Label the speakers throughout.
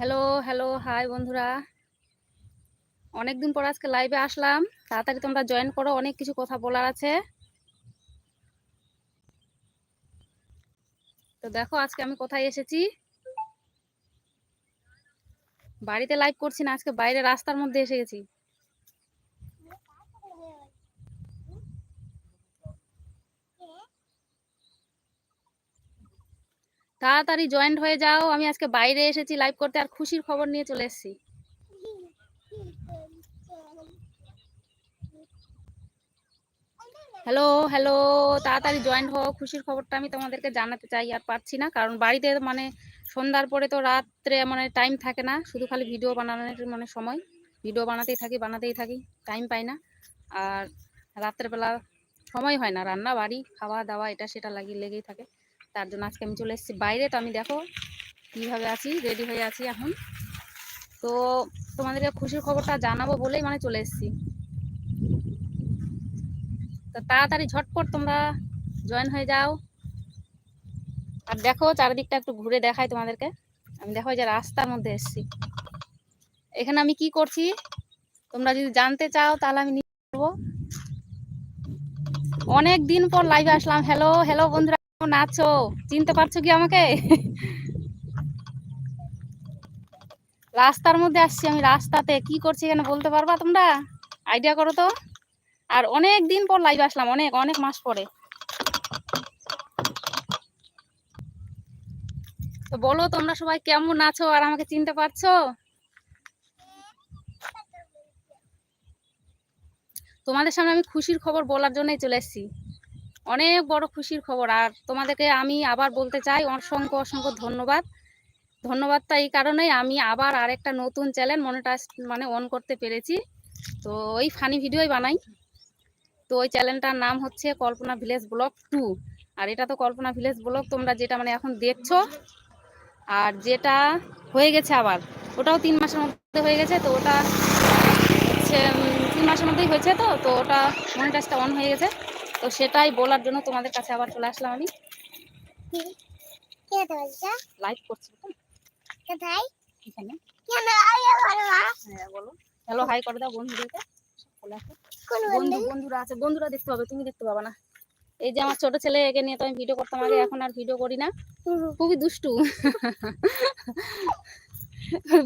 Speaker 1: Hello hello hi বন্ধুরা। অনেকদিন পর আজকে লাইভে আসলাম। তাড়াতাড়ি তোমরা জয়েন করো, অনেক কিছু কথা বলার আছে। তো দেখো, আজকে আমি কোথায় এসেছি? বাড়িতে লাইভ করছি না, আজকে বাইরে রাস্তার মধ্যে এসে গেছি। তাড়াতাড়ি জয়েন্ট হয়ে যাও। আমি আজকে বাইরে এসেছি লাইভ করতে আর খুশির খবর নিয়ে চলে এসেছি। হ্যালো হ্যালো তাড়াতাড়ি জয়েন্ট হও। খুশির খবরটা আমি তোমাদেরকে জানাতে চাই আর পারছি না, কারণ বাড়িতে মানে সন্ধ্যার পরে তো রাত্রে মানে টাইম থাকে না, শুধু খালি ভিডিও বানানোর মানে সময়। ভিডিও বানাতেই থাকি বানাতেই থাকি টাইম পাই না। আর রাত্রেবেলা সময় হয় না, রান্না, বাড়ি খাওয়া দাওয়া এটা সেটা লাগিয়ে লেগেই থাকে। তার জন্য আজকে আমি চলে এসেছি বাইরে। তো আমি দেখো কীভাবে আছি রেডি হয়ে আছি এখন। তো তোমাদেরকে খুশির খবরটা জানাব বলেই মানে চলে এসেছি। তো তাড়াতাড়ি ঝটপট তোমরা জয়েন হয়ে যাও। আর দেখো চারিদিকটা একটু ঘুরে দেখাই তোমাদেরকে। আমি দেখো যে রাস্তার মধ্যে এসেছি। এখানে আমি কি করছি? তোমরা যদি জানতে চাও তাহলে আমি নিয়ে অনেক দিন পর লাইভে আসলাম। হ্যালো হ্যালো বন্ধুরা। কেমন আছো? চিনতে পারছ কি আমাকে? রাস্তার মধ্যে আসছি আমি রাস্তাতে। কি করছি এখানে বলতে পারবা তোমরা? আইডিয়া করো তো। আর অনেক দিন পর লাইভ আসলাম, অনেক অনেক মাস পরে। তো বলো তোমরা সবাই কেমন আছো আর আমাকে চিনতে পারছ? তোমাদের সামনে আমি খুশির খবর বলার জন্যই চলে এসেছি। অনেক বড় খুশির খবর। আর তোমাদেরকে আমি আবার বলতে চাই, অসংখ্য অসংখ্য ধন্যবাদ। ধন্যবাদটা এই কারণেই আমি আবার আরেকটা নতুন চ্যানেল মনিটাইজ মানে অন করতে পেরেছি। তো ওই ফানি ভিডিওই বানাই। তো ওই চ্যানেলটার নাম হচ্ছে কল্পনা ভিলেজ ব্লগ টু আর এটা তো কল্পনা ভিলেজ ব্লগ তোমরা যেটা মানে এখন দেখছ। আর যেটা হয়ে গেছে আবার, ওটাও তিন মাসের মধ্যে হয়ে গেছে। তো ওটা হচ্ছে তিন মাসের মধ্যেই হয়েছে তো তো ওটা মনিটাইজটা অন হয়ে গেছে। তো সেটাই বলার জন্য তোমাদের কাছে আবার চলে আসলাম আমি। লাইভ করছি তো এখানে। হ্যাঁ বলো। হ্যালো হাই করে দাও বন্ধুদেরকে। বলে বন্ধু বন্ধুরা আছে বন্ধুরা দেখতে পাবে তুমি দেখতে পাবে না। এই যে আমার ছোট ছেলে একে নিয়ে তো আমি ভিডিও করতাম আগে এখন আর ভিডিও করি না। খুবই দুষ্টু।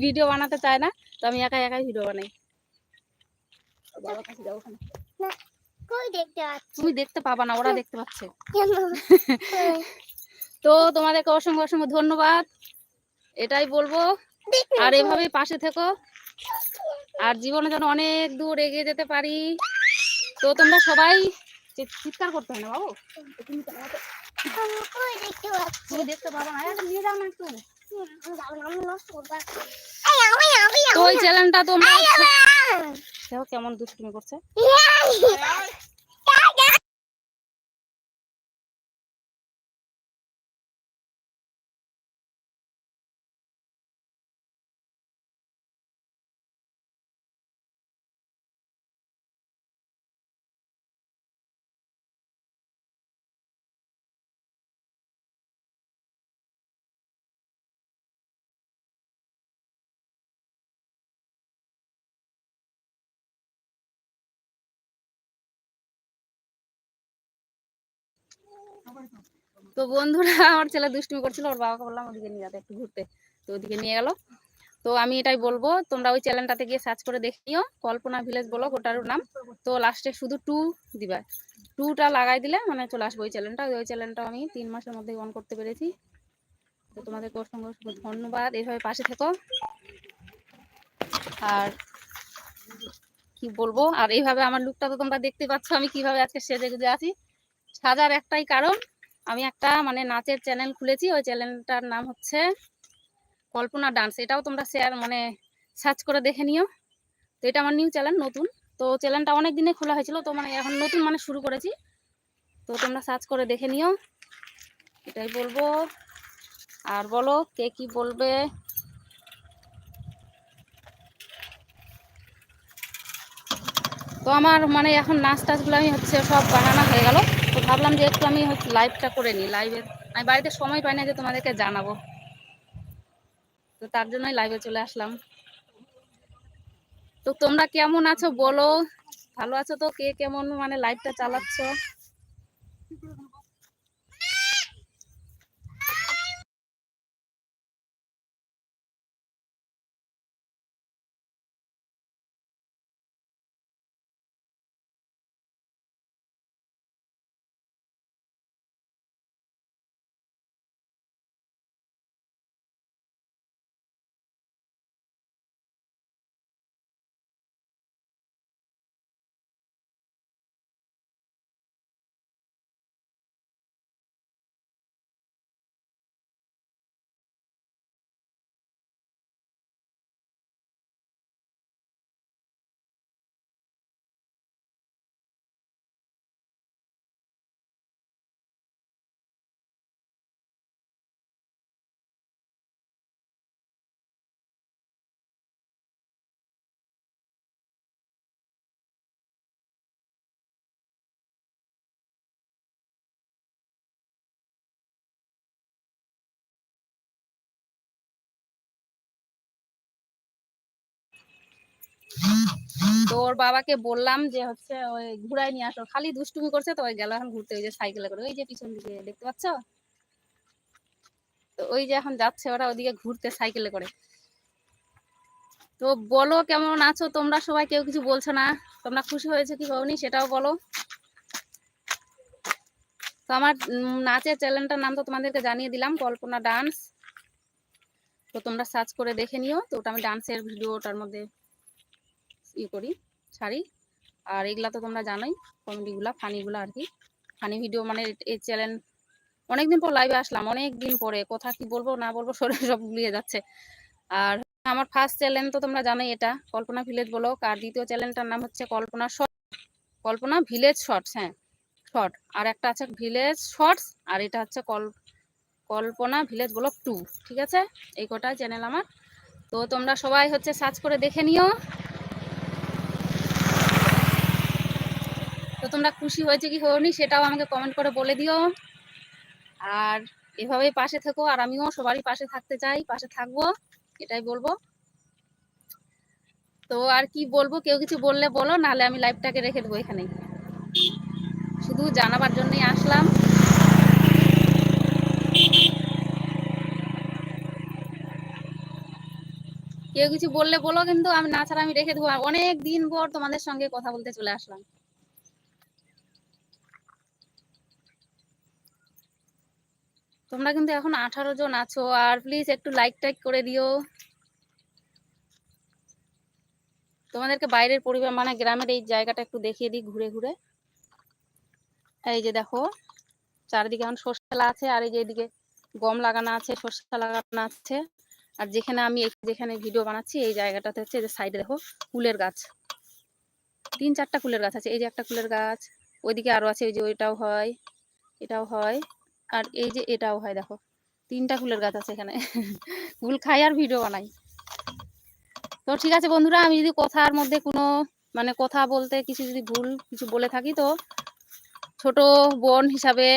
Speaker 1: ভিডিও বানাতে চায় না তো আমি একাই একাই ভিডিও বানাই। বাবার কাছে ওখানে। তুমি দেখতে পাবা না ওরা দেখতে পাচ্ছে। তো তোমাদেরকে অসংখ্য অসংখ্য ধন্যবাদ। এটাই বলব আর এভাবেই পাশে থেকো। আর জীবনে যেন অনেক দূর এগিয়ে যেতে পারি। তো তোমরা সবাই চিৎকার করতে হয় না বাবু? তো তুমি তো তুমি দেখতে পাবো না নিয়ে যাও না একটু। তো ওই চ্যানেলটা তোমরা কেমন দুষ্টুমি করছে। Ai! তো বন্ধুরা, আমার ছেলে দুষ্টুমি করছিল, ওর বাবাকে বললাম ওদিকে নিয়ে যাতে একটু ঘুরতে। তো ওদিকে নিয়ে গেল। তো আমি এটাই বলব, তোমরা ওই চ্যানেলটাতে গিয়ে সার্চ করে দেখে কল্পনা ভিলেজ ব্লগ ওটার নাম। তো লাস্টে শুধু টু দিবা। টুটা লাগাই দিলে মানে চলে আসবে ওই চ্যানেলটা ওই চ্যানেলটা আমি তিন মাসের মধ্যে অন করতে পেরেছি। তো অসংখ্য অসংখ্য ধন্যবাদ। এইভাবে পাশে থেকো। আর কি বলব? আর এইভাবে আমার লুকটা তো তোমরা দেখতে পাচ্ছ, আমি কীভাবে আজকে সেজে গুজে আছি। সাজার একটাই কারণ। আমি একটা মানে নাচের চ্যানেল খুলেছি, ওই চ্যানেলটার নাম হচ্ছে কল্পনা ডান্স এটাও তোমরা শেয়ার মানে সার্চ করে দেখে নিও। তো এটা আমার নিউ চ্যানেল নতুন। তো চ্যানেলটা অনেক দিনে খোলা হয়েছিল, তো মানে এখন নতুন মানে শুরু করেছি। তো তোমরা সার্চ করে দেখে নিও। এটাই বলব। আর বলো, কে কি বলবে? তো আমার মানে এখন নাচ টাচগুলো আমি হচ্ছে সব বানানো হয়ে গেল। তো ভাবলাম যে একটু আমি হচ্ছে লাইভটা করে নিই। লাইভের আমি বাড়িতে সময় পাই না যে তোমাদেরকে জানাব। তো তার জন্যই লাইভে চলে আসলাম। তো তোমরা কেমন আছো বলো? ভালো আছো তো? কে কেমন মানে লাইভটা চালাচ্ছ? তো ওর বাবাকে বললাম যে হচ্ছে ওই ঘুরাই নিয়ে আসো। খালি দুষ্টুমি করছে তো ওই গেল এখন ঘুরতে, ওই যে সাইকেলে করে। ওই যে পিছন দিকে দেখতে পাচ্ছ? তো ওই যে এখন যাচ্ছে ওরা ওদিকে ঘুরতে সাইকেলে করে। তো বলো কেমন আছো? তোমরা সবাই কেউ কিছু বলছো না? তোমরা খুশি হয়েছে কি হওনি সেটাও বলো। তো আমার নাচের চ্যানেলটার নাম তো তোমাদেরকে জানিয়ে দিলাম, কল্পনা ডান্স। তো তোমরা সার্চ করে দেখে নিও। তো ওটা আমি ডান্সের ভিডিওটার মধ্যে ই করি, ছাড়ি। আর এগুলা তো তোমরা জানোই, কমেডিগুলা, ফানিগুলা আর কি। ফানি ভিডিও মানে এই চ্যানেল, অনেকদিন পর লাইভে আসলাম অনেক দিন পরে, কথা কি বলব, না বলব শরীর সব গুলিয়ে যাচ্ছে। আর আমার ফার্স্ট চ্যানেল তো তোমরা জানোই এটা, কল্পনা ভিলেজ ব্লগ আর দ্বিতীয় চ্যানেলটার নাম হচ্ছে Kalpana short Kalpana village shorts হ্যাঁ শর্ট আর একটা আছে ভিলেজ শর্টস আর এটা হচ্ছে কল, কল্পনা ভিলেজ ব্লগ টু ঠিক আছে? এই কটা চ্যানেল আমার। তো তোমরা সবাই হচ্ছে সার্চ করে দেখে নিও। তো তোমরা খুশি হয়েছে কি হওনি সেটাও আমাকে কমেন্ট করে বলে দিও। আর এভাবেই পাশে থেকো, আর আমিও সবারই পাশে থাকতে চাই, পাশে থাকব, এটাই বলব। তো আর কি বলব, কেউ কিছু বললে বলো, নাহলে আমি লাইভটাকে রেখে দেবো এখানেই শুধু জানাবার জন্যই আসলাম। কেউ কিছু বললে বলো কিন্তু, আমি না ছাড়া আমি রেখে দেবো। অনেক দিন পর তোমাদের সঙ্গে কথা বলতে চলে আসলাম। তোমরা কিন্তু এখন আঠারো জন আছো, আর প্লিজ একটু লাইক টাইক করে দিও। তোমাদেরকে বাইরের পরিবার মানে গ্রামের এই জায়গাটা একটু দেখিয়ে দিই ঘুরে ঘুরে। এই যে দেখো, চারিদিকে এখন সর্ষে আছে, আর এই যে এদিকে গম লাগানো আছে, সর্ষে লাগানো আছে। আর যেখানে আমি যেখানে ভিডিও বানাচ্ছি, এই জায়গাটাতে হচ্ছে যে সাইডে দেখো কুলের গাছ। তিন চারটা কুলের গাছ আছে, এই যে একটা কুলের গাছ, ওইদিকে আরও আছে ওই যে ওইটাও হয়, এটাও হয়। আর এই যে এটাও হয়, দেখো। তিনটা ফুলের গাছ আছে এখানে। ফুল খাই আর ভিডিও বানাই। তো ঠিক আছে বন্ধুরা, আমি যদি কথার মধ্যে কোনো মানে কথা বলতে কিছু যদি ভুল কিছু বলে থাকি, তো ছোট বোন হিসাবে,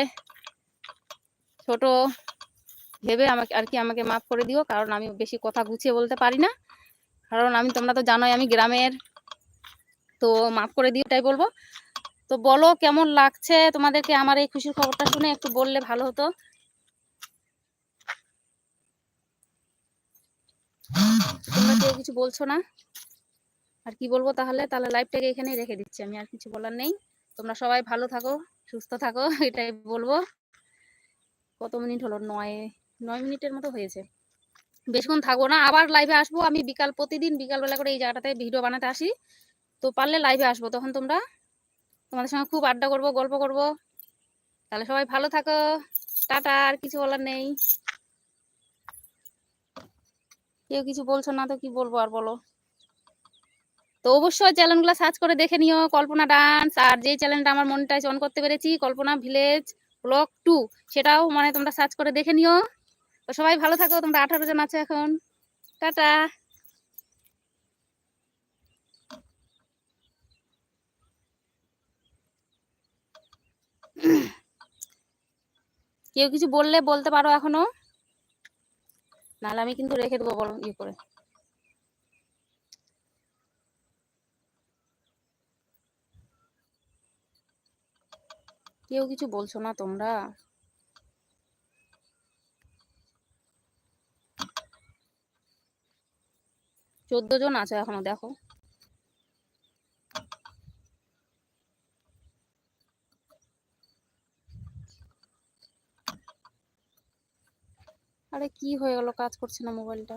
Speaker 1: ছোট ভেবে আমাকে, আর কি আমাকে মাফ করে দিও, কারণ আমি বেশি কথা গুছিয়ে বলতে পারি না। কারণ আমি, তোমরা তো জানোই আমি গ্রামের, তো মাফ করে দিও তাই বলব। তো বলো কেমন লাগছে তোমাদেরকে আমার এই খুশির খবরটা শুনে? একটু বললে ভালো হতো। তোমরা কেউ কিছু বলছো না? আর কি বলব তাহলে? তাহলে লাইভটাকে এখানেই রেখে দিচ্ছি। আমি আর কিছু বলার নেই। তোমরা সবাই ভালো থাকো, সুস্থ থাকো, এটাই বলব। কত মিনিট হলো? নয় নয় মিনিটের মতো হয়েছে। বেশিক্ষণ থাকব না। আবার লাইভে আসব। আমি বিকাল, প্রতিদিন বিকাল বেলা করে এই জায়গাটাতে ভিডিও বানাতে আসি। তো পারলে লাইভে আসব। তখন তোমরা তোমাদের সঙ্গে খুব আড্ডা করব, গল্প করব। তাহলে সবাই ভালো থাকো। টাটা, আর কিছু বলার নেই। কেউ কিছু বলছো না তো কি বলব আর বলো। তো অবশ্যই চ্যানেলগুলো সার্চ করে দেখে নিও। কল্পনা ডান্স, আর যেই চ্যানেলটা আমার মনটাই অন করতে পেরেছি, কল্পনা ভিলেজ ব্লক টু, সেটাও মানে তোমরা সার্চ করে দেখে নিও। তো সবাই ভালো থাকো, তোমরা আঠারো জন আছো এখন। টাটা। কেউ কিছু বললে বলতে পারো এখনও? নাহলে আমি কিন্তু রেখে দেবো, বলো ইয়ে করে। কেউ কিছু বলছো না তোমরা? চোদ্দ জন আছে এখনও, দেখো। আরে কি হয়ে গেল? কাজ করছে না মোবাইলটা